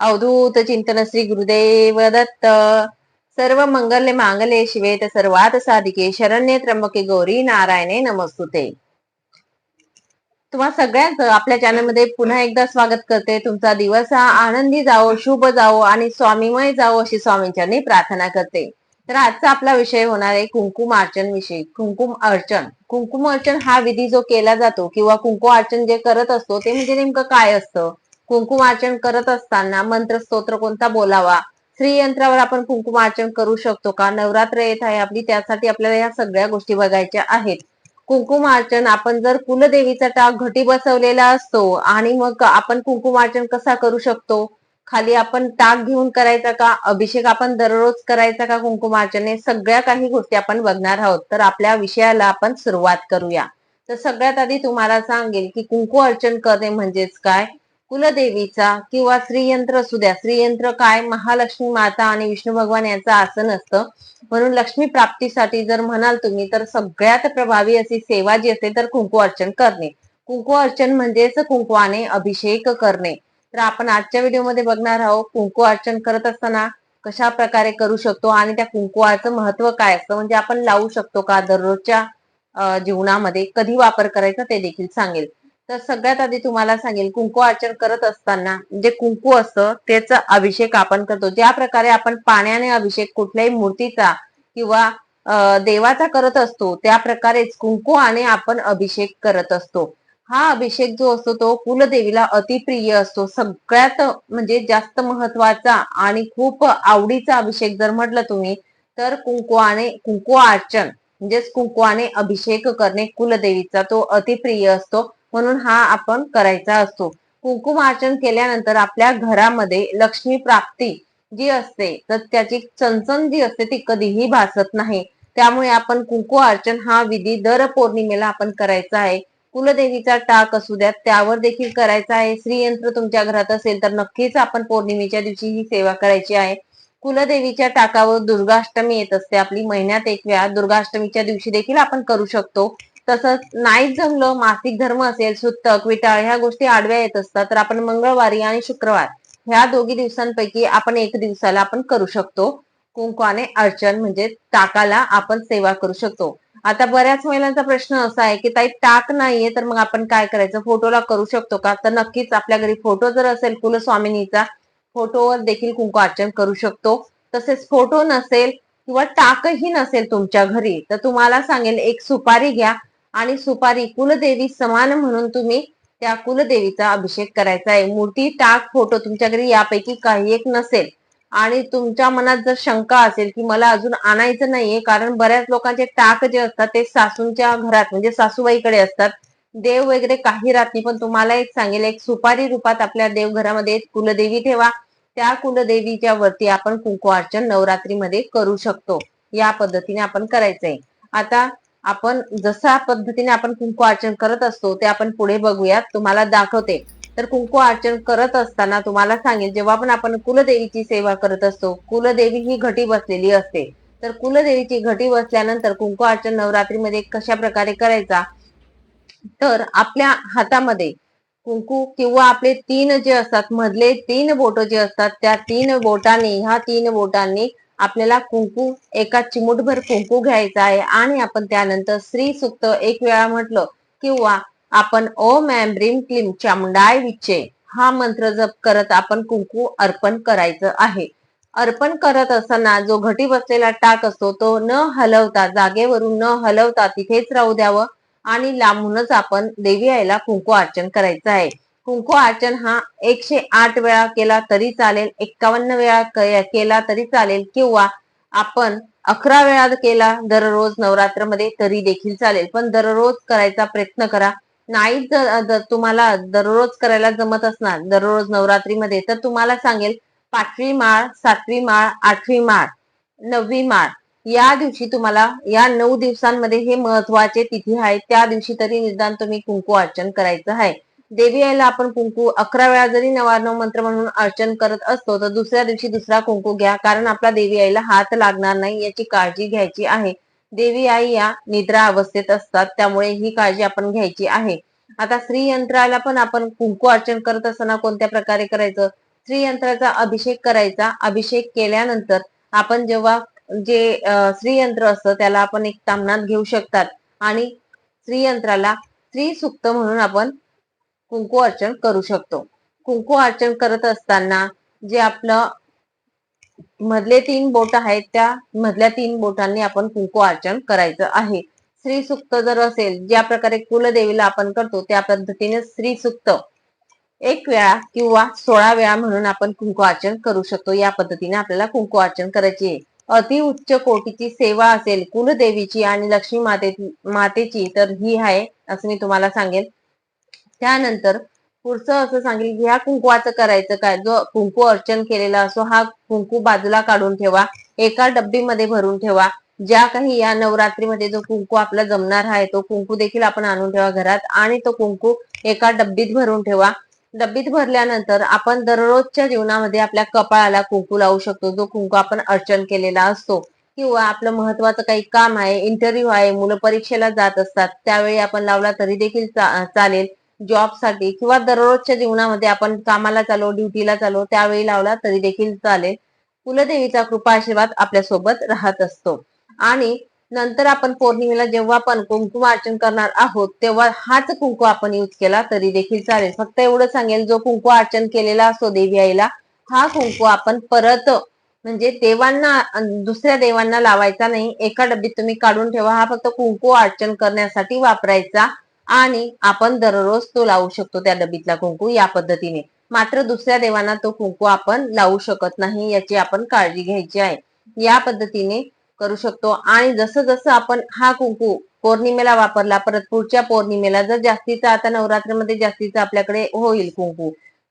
अवधूत चिंतन श्री गुरुदेव दत्त. सर्व मंगल मांगले शिवेत सर्वात साधिके. शरण्य त्र्यंबके गौरी नारायणे नमस्तुते. तुम्हा सगळ्यांच आपल्या चॅनलमध्ये पुन्हा एकदा स्वागत करते. तुमचा दिवस हा आनंदी जावो शुभ जावो आणि स्वामीमय जावो अशी स्वामींच्यांनी प्रार्थना करते. तर आजचा आपला विषय होणार आहे कुंकुम अर्चन विषयी. कुंकुम अर्चन. कुंकुम अर्चन हा विधी जो केला जातो किंवा कुंकुम अर्चन जे करत असतो ते म्हणजे नेमकं काय असतं? कुंकुमार्चन करत असताना मंत्र स्तोत्र कोणता बोलावा? श्रीयंत्रावर आपण कुंकुमार्चन करू शकतो का? नवरात्र येत आहे आपली त्यासाठी आपल्याला या सगळ्या गोष्टी बघायच्या आहेत. कुंकुमार्चन आपण जर कुलदेवीचा टाक घटी बसवलेला असतो आणि मग आपण कुंकुमार्चन कसा करू शकतो? खाली आपण टाक घेऊन करायचा का? अभिषेक आपण दररोज करायचा का कुंकुमार्चन? हे सगळ्या काही गोष्टी आपण बघणार आहोत. तर आपल्या विषयाला आपण सुरुवात करूया. तर सगळ्यात आधी तुम्हाला सांगेल की कुंकू अर्चन करणे म्हणजेच काय? कुलदेवीचा किंवा श्रीयंत्र असू द्या. श्रीयंत्र काय? महालक्ष्मी माता आणि विष्णू भगवान यांचं आसन असतं. म्हणून लक्ष्मी प्राप्तीसाठी जर म्हणाल तुम्ही तर सगळ्यात प्रभावी अशी सेवा जी असते तर कुंकू अर्चन करणे. कुंकू अर्चन म्हणजेच कुंकवाने अभिषेक करणे. तर आपण आजच्या व्हिडिओमध्ये बघणार आहोत कुंकू अर्चन करत असताना कशा प्रकारे करू शकतो आणि त्या कुंकुवाचं महत्त्व काय असतं? म्हणजे आपण लावू शकतो का? दररोजच्या जीवनामध्ये कधी वापर करायचा ते देखील सांगेल. तर सगळ्यात आधी तुम्हाला सांगेल कुंकू अर्चन करत असताना जे कुंकू असतं त्याचा अभिषेक आपण करतो. ज्या प्रकारे आपण पाण्याने अभिषेक कुठल्याही मूर्तीचा किंवा देवाचा करत असतो त्या प्रकारेच कुंकू आणि आपण अभिषेक करत असतो. हा अभिषेक जो असतो तो कुलदेवीला अतिप्रिय असतो. सगळ्यात म्हणजे जास्त महत्त्वाचा आणि खूप आवडीचा अभिषेक जर म्हटलं तुम्ही तर कुंकुआने कुंकू अर्चन म्हणजेच आणि अभिषेक करणे कुलदेवीचा तो अतिप्रिय असतो. म्हणून हा आपण करायचा असतो. कुंकुमार्चन केल्यानंतर आपल्या घरामध्ये लक्ष्मी प्राप्ती जी असते तर त्याची चणचण जी असते ती कधीही भासत नाही. त्यामुळे आपण कुंकू अर्चन हा विधी दर पौर्णिमेला आपण करायचा आहे. कुलदेवीचा टाक असू द्या त्यावर देखील करायचा आहे. श्रीयंत्र तुमच्या घरात असेल तर नक्कीच आपण पौर्णिमेच्या दिवशी ही सेवा करायची आहे. कुलदेवीच्या टाकावर दुर्गाष्टमी येत असते. आपली महिन्यात एक वेळा दुर्गाष्टमीच्या दिवशी देखील आपण करू शकतो. तसंच नाही जमलं मासिक धर्म असेल सुत्तक विटाळ ह्या गोष्टी आडव्या येत असतात. तर आपण मंगळवारी आणि शुक्रवार ह्या दोघी दिवसांपैकी आपण एक दिवसाला आपण करू शकतो. कुंकवाने अर्चन म्हणजे टाकाला आपण सेवा करू शकतो. आता बऱ्याच महिलांचा प्रश्न असा आहे की ताई टाक नाहीये तर मग आपण काय करायचं? फोटोला करू शकतो का? तर नक्कीच आपल्या घरी फोटो जर असेल कुलस्वामिनीचा फोटोवर देखील कुंकू अर्चन करू शकतो. तसेच फोटो नसेल किंवा टाकही नसेल तुमच्या घरी तर तुम्हाला सांगेल एक सुपारी घ्या आणि सुपारी कुलदेवी समान म्हणून तुम्ही त्या कुलदेवीचा अभिषेक करायचा आहे. मूर्ती टाक फोटो तुमच्या घरी यापैकी काही एक नसेल. आणि तुमच्या मनात जर शंका असेल की मला अजून आणायचं नाहीये कारण बऱ्याच लोकांचे टाक जे असतात ते सासूंच्या घरात म्हणजे सासूबाईकडे असतात. देव वगैरे काही राहत नाही पण तुम्हाला एक सांगेल एक सुपारी रूपात आपल्या देवघरामध्ये कुलदेवी ठेवा. त्या कुलदेवीच्या वरती आपण कुंकू अर्चन नवरात्रीमध्ये करू शकतो. या पद्धतीने आपण करायचंय. आता आपण जसा पद्धतीने आपण कुंकू अर्चन करत असतो ते आपण पुढे बघूयात. तुम्हाला दाखवते. तर कुंकू अर्चन करत असताना तुम्हाला सांगेल जेव्हा पण आपण कुलदेवीची सेवा करत असतो कुलदेवी ही घटी बसलेली असते. तर कुलदेवीची घटी बसल्यानंतर कुंकू अर्चन नवरात्रीमध्ये कशा प्रकारे करायचा? तर आपल्या हातामध्ये कुंकू किंवा आपले तीन जे असतात मधले तीन बोट जे असतात त्या तीन बोटांनी ह्या तीन बोटांनी आपल्याला कुंकू एका चिमुटभर कुंकू घ्यायचा आहे आणि आपण त्यानंतर श्री सुक्त एक वेळा म्हटलं किंवा आपण ओम एम ब्रीम क्लीम चामुंडाय विचे हा मंत्र जप करत आपण कुंकू अर्पण करायचं आहे. अर्पण करत असताना जो घटी बसलेला टाक असतो तो न हलवता जागेवरून न हलवता तिथेच राहू द्यावं आणि लांबूनच आपण देवी आईला कुंकू अर्चन करायचं आहे. कुंकू अर्चन हा एकशे आठ वेळा केला तरी चालेल एक्कावन्न वेळा केला तरी चालेल किंवा आपण अकरा वेळा केला दररोज नवरात्रमध्ये तरी देखील चालेल. पण दररोज करायचा प्रयत्न करा. नाही जर तुम्हाला दररोज करायला जमत असणार दररोज नवरात्रीमध्ये तर तुम्हाला सांगेल पाचवी माळ सातवी माळ आठवी माळ नववी माळ या दिवशी तुम्हाला या नऊ दिवसांमध्ये हे महत्त्वाचे तिथी आहे. त्या दिवशी तरी निदान तुम्ही कुंकू अर्चन करायचं आहे. देवी आईला आपण कुंकू अकरा वेळा जरी नवार्णव मंत्र म्हणून अर्चन करत असतो तर दुसऱ्या दिवशी दुसरा कुंकू घ्या कारण आपला देवी आईला हात लागणार नाही याची काळजी घ्यायची आहे. देवी आई या निद्रा अवस्थेत असतात त्यामुळे ही काळजी आपण घ्यायची आहे. आता श्रीयंत्राला पण आपण कुंकू अर्चन करत असताना कोणत्या प्रकारे करायचं? श्रीयंत्राचा अभिषेक करायचा. अभिषेक केल्यानंतर आपण जेव्हा जे श्रीयंत्र असतं त्याला आपण एक तामणात घेऊ शकतात. आणि श्रीयंत्राला श्री सुक्त म्हणून आपण कुंकू अर्चन करू शकतो. कुंकू अर्चन करत असताना जे आपलं मधले तीन बोट आहेत त्या मधल्या तीन बोटांनी आपण कुंकू अर्चन करायचं आहे. स्त्री सुक्त जर असेल ज्या प्रकारे कुलदेवीला आपण करतो त्या पद्धतीने स्त्री सुक्त एक वेळा किंवा सोळा वेळा म्हणून आपण कुंकू अर्चन करू शकतो. या पद्धतीने आपल्याला कुंकू अर्चन करायची आहे. अति उच्च कोटीची सेवा असेल कुलदेवीची आणि लक्ष्मी माते मातेची तर ही आहे असं मी तुम्हाला सांगेन. त्यानंतर पुढचं असं सांगेल की ह्या कुंकवाचं करायचं काय? जो कुंकू अर्चन केलेला असो हा कुंकू बाजूला काढून ठेवा. एका डब्बीमध्ये भरून ठेवा. ज्या काही या नवरात्रीमध्ये जो कुंकू आपला जमणार आहे तो कुंकू देखील आपण आणून ठेवा घरात आणि तो कुंकू एका डब्बीत भरून ठेवा. डब्बीत भरल्यानंतर आपण दररोजच्या जीवनामध्ये आपल्या कपाळाला कुंकू लावू शकतो. जो कुंकू आपण अर्चन केलेला असतो. किंवा आपलं महत्वाचं काही काम आहे इंटरव्ह्यू आहे मुलं परीक्षेला जात असतात त्यावेळी आपण लावला तरी देखील चालेल. जॉबसाठी किंवा दररोजच्या जीवनामध्ये आपण कामाला चालो ड्युटीला चालू त्यावेळी लावला तरी देखील चालेल. कुलदेवीचा कृपा आशीर्वाद आपल्यासोबत राहत असतो. आणि नंतर आपण पौर्णिमेला जेव्हा आपण कुंकुम अर्चन करणार आहोत तेव्हा हाच कुंकू आपण यूज केला तरी देखील चालेल. फक्त एवढं सांगेल जो कुंकू अर्चन केलेला असतो देवी आईला हा कुंकू आपण परत म्हणजे देवांना दुसऱ्या देवांना लावायचा नाही. एका डब्बीत तुम्ही काढून ठेवा. हा फक्त कुंकू अर्चन करण्यासाठी वापरायचा. आणि आपण दररोज तो लावू शकतो त्या डबीतला कुंकू या पद्धतीने. मात्र दुसऱ्या देवांना तो कुंकू आपण लावू शकत नाही याची आपण काळजी घ्यायची आहे. या पद्धतीने करू शकतो. आणि जसं जसं आपण हा कुंकू पौर्णिमेला वापरला परत पुढच्या पौर्णिमेला जर जास्तीचा आता नवरात्रीमध्ये जास्तीचा आपल्याकडे होईल कुंकू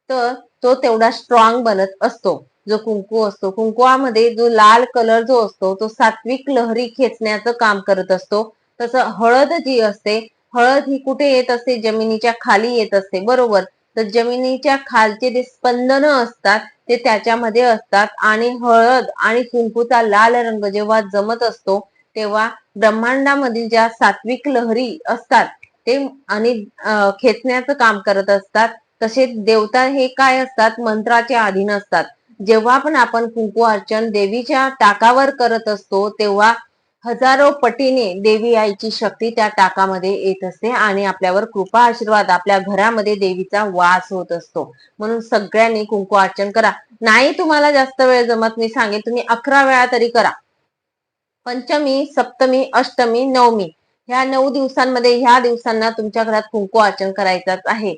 तर तो तेवढा स्ट्रॉंग बनत असतो. जो कुंकू असतो कुंकुवामध्ये जो लाल कलर जो असतो तो सात्विक लहरी खेचण्याचं काम करत असतो. तसं हळद जी असते हळद ही कुठे येत असते? जमिनीच्या खाली येत असते. बरोबर. तर जमिनीच्या खालचे जे स्पंदन असतात ते त्याच्यामध्ये असतात. आणि हळद आणि कुंकूचा लाल रंग जेव्हा जमत असतो तेव्हा ब्रह्मांडामधील ज्या सात्विक लहरी असतात ते आणि खेचण्याचं काम करत असतात. तसे देवता हे काय असतात? मंत्राच्या अधीन असतात. जेव्हा पण आपण कुंकू अर्चन देवीच्या टाकावर करत असतो तेव्हा हजारो पटीने देवी आईची शक्ती त्या टाकामध्ये येत असते आणि आपल्यावर कृपा आशीर्वाद आपल्या घरामध्ये देवीचा वास होत असतो. म्हणून सगळ्यांनी कुंकू अर्चन करा. नाही तुम्हाला जास्त वेळ जमत मी सांगेल तुम्ही अकरा वेळा तरी करा. पंचमी सप्तमी अष्टमी नवमी ह्या नऊ दिवसांमध्ये ह्या दिवसांना तुमच्या घरात कुंकू अर्चन करायचाच आहे.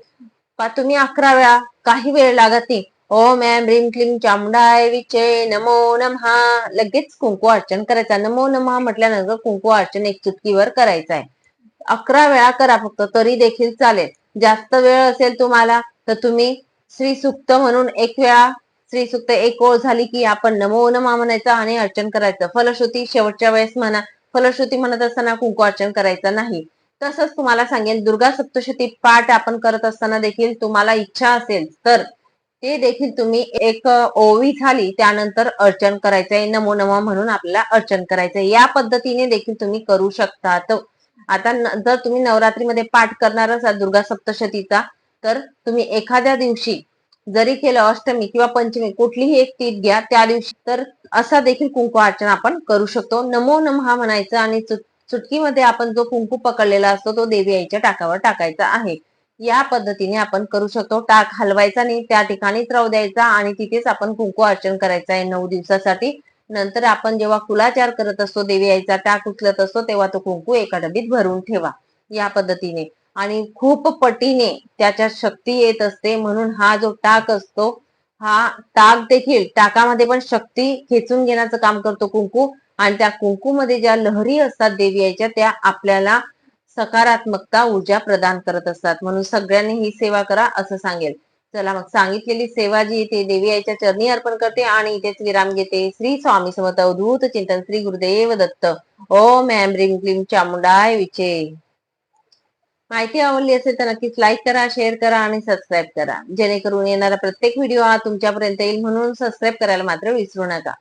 तुम्ही अकरा वेळा? काही वेळ लागत नाही. ओम एम ह्रीम क्लीम चामुंडाय विचे नमो नमहा लगेच कुंकू अर्चन करायचा नमो नमहा म्हटल्यानंतर कुंकू अर्चन एक चुटकीवर करायचं आहे. अकरा वेळा करा फक्त तरी देखील चालेल. जास्त वेळ असेल तुम्हाला तर तुम्ही श्री सुक्त म्हणून एक वेळा श्री सुक्त एक ओळ झाली की आपण नमो नमा म्हणायचं आणि अर्चन करायचं. फलश्रुती शेवटच्या वेळेस म्हणा. फलश्रुती म्हणत असताना कुंकू अर्चन करायचं नाही. तसंच तुम्हाला सांगेल दुर्गा सप्तशती पाठ आपण करत असताना देखील तुम्हाला इच्छा असेल तर ते देखील तुम्ही एक ओवी झाली त्यानंतर अर्चन करायचंय नमो नमो म्हणून आपल्याला अर्चन करायचंय. या पद्धतीने देखील तुम्ही करू शकता आता जर तुम्ही नवरात्रीमध्ये पाठ करणार असाल दुर्गा सप्तशतीचा तर तुम्ही एखाद्या दिवशी जरी केलं अष्टमी किंवा पंचमी कुठलीही एक तीत घ्या त्या दिवशी तर असा देखील कुंकू अर्चन आपण करू शकतो. नमो नमहा म्हणायचं आणि चुटकीमध्ये आपण जो कुंकू पकडलेला असतो तो देवी आईच्या टाकावर टाकायचा आहे. या पद्धतीने आपण करू शकतो. टाक हलवायचा नाही त्या ठिकाणीच राहू द्यायचा आणि तिथेच आपण कुंकू अर्चन करायचं आहे नऊ दिवसासाठी. नंतर आपण जेव्हा कुलाचार करत असतो देवी आईचा टाक उचलत असतो तेव्हा तो कुंकू एका डबीत भरून ठेवा. या पद्धतीने. आणि खूप पटीने त्याच्या शक्ती येत असते म्हणून हा जो टाक असतो हा टाक देखील टाकामध्ये पण शक्ती खेचून घेण्याचं काम करतो कुंकू. आणि त्या कुंकू मध्ये ज्या लहरी असतात देवी आईच्या त्या आपल्याला सकारात्मकता ऊर्जा प्रदान करत असतात. म्हणून सगळ्यांनी ही सेवा करा असं सांगेल. चला मग सांगितलेली सेवा जी ते देवी आईच्या चरणी अर्पण करते आणि इथेच विराम घेते. श्री स्वामी समर्थ अवधूत चिंतन श्री गुरुदेव दत्त. ओम एम रिंग क्लीम चामुंडाय विचे. माहिती आवडली असेल तर नक्कीच लाईक करा शेअर करा आणि सबस्क्राईब करा. जेणेकरून येणारा प्रत्येक व्हिडिओ हा तुमच्यापर्यंत येईल म्हणून सबस्क्राईब करायला मात्र विसरू नका.